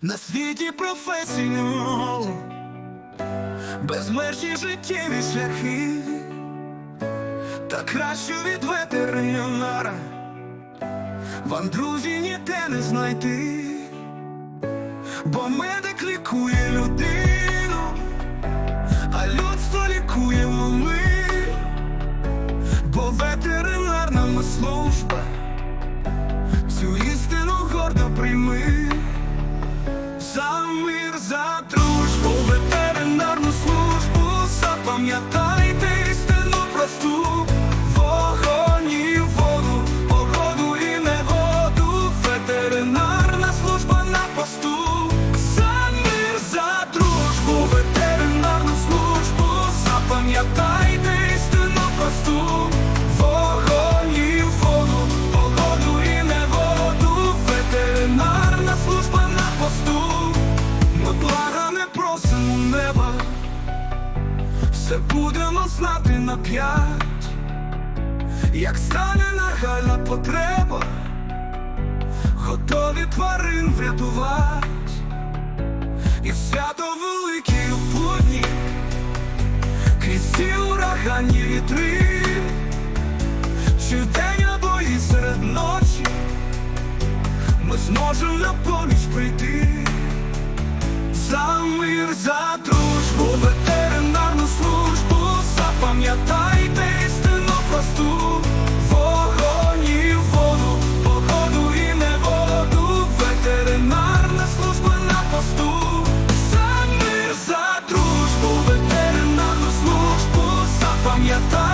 На світі професію, безмежні життєві шляхи, та кращу від ветеринара. Вам, друзі, ніде не знайти, бо медик лікує людину, а людство лікуємо ми, бо ветеринарна ми служба, просимо неба, все будемо знати на п'ять, як стане нагальна потреба, готові тварин врятувати, і свято великі в будні, крізь ці ураганні вітри, чи вдень або і серед ночі, ми зможемо на поміч прийти мир, за дружбу, ветеринарну службу, запам'ятайте істину просту, вогонь і воду, погоду і неводу, ветеринарна служба на посту, за за дружбу, ветеринарну службу, запам'ятайте.